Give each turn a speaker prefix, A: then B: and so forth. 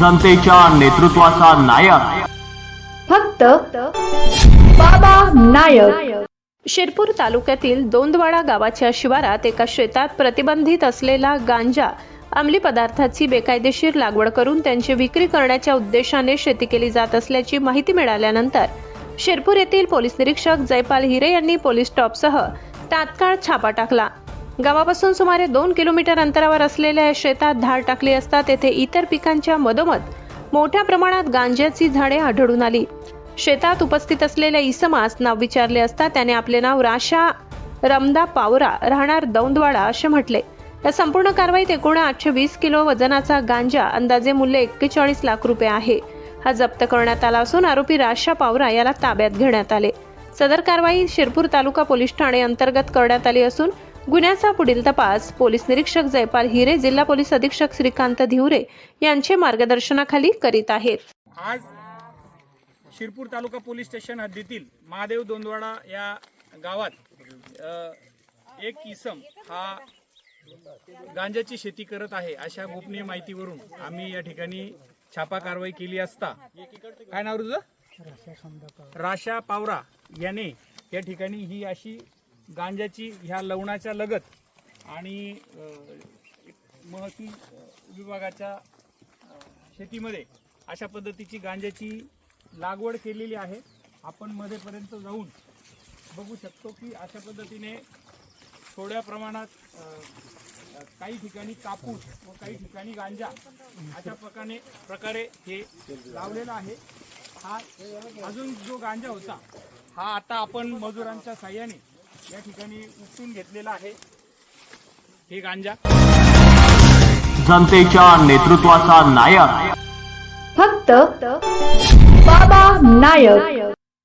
A: जनतेच्या नेतृत्वाचा नायक.
B: फक्त बाबा नायक.
C: शिरपूर तालुक्यातील दोंदवाडा गावाच्या शिवारात एका शेतात प्रतिबंधित असलेला गांजा अंमली पदार्थाची बेकायदेशीर लागवड करून त्यांची विक्री करण्याच्या उद्देशाने शेती केली जात असल्याची माहिती मिळाल्यानंतर शिरपूर येथील पोलीस निरीक्षक जयपाल हिरे यांनी पोलीस स्टॉपसह तात्काळ छापा टाकला. गावापासून सुमारे दोन किलोमीटर अंतरावर असलेल्या या शेतात धाड टाकली असता तेथे इतर पिकांच्या मधोमध मोठ्या प्रमाणात गांज्याची झाडे आढळून आली. शेतात उपस्थित असलेल्या इसमास नाव विचारले असता त्याने आपले नाव राशा रमदा पावरा राहणार दौंदवाडा असे म्हटले. या संपूर्ण कारवाईत एकूण आठशे वीस किलो वजनाचा गांजा अंदाजे मूल्य एक्केचाळीस लाख रुपये आहे. हा जप्त करण्यात आला असून आरोपी राशा पावरा याला ताब्यात घेण्यात आले. सदर कारवाई शिरपूर तालुका पोलीस ठाणे अंतर्गत करण्यात आली असून गुन्ह्याचा पुढील तपास पोलीस निरीक्षक जयपाल हिरे जिल्हा पोलीस अधीक्षक श्रीकांत धिवरे यांचे मार्गदर्शनाखाली करीत आहेत.
D: आज शिरपूर तालुका पोलीस स्टेशन हद्दीतील महादेव दोंदवाडा या गावात अ, एक इसम हा गांजाची शेती करत आहे अशा गोपनीय माहितीवरून आम्ही या ठिकाणी छापा कारवाई केली असता. काय नाव तुझं? राशा पावरा याने या ठिकाणी ही अशी गांजाची ह्या लवणाच्या लगत आणि महसूल विभागाच्या शेतीमध्ये अशा पद्धतीची गांजाची लागवड केलेली आहे. आपण मध्येपर्यंत जाऊन बघू शकतो की अशा पद्धतीने थोड्या प्रमाणात काही ठिकाणी कापूस व काही ठिकाणी गांजा अशा प्रकारे प्रकारे हे लावलेलं आहे. हा अजून जो गांजा होता हा आता आपण मजुरांच्या साह्याने या ठिकाणी उपटून घेतलेला आहे. हे गांजा.
A: जनतेच्या नेतृत्वाचा नायक.
B: फक्त बाबा नायक.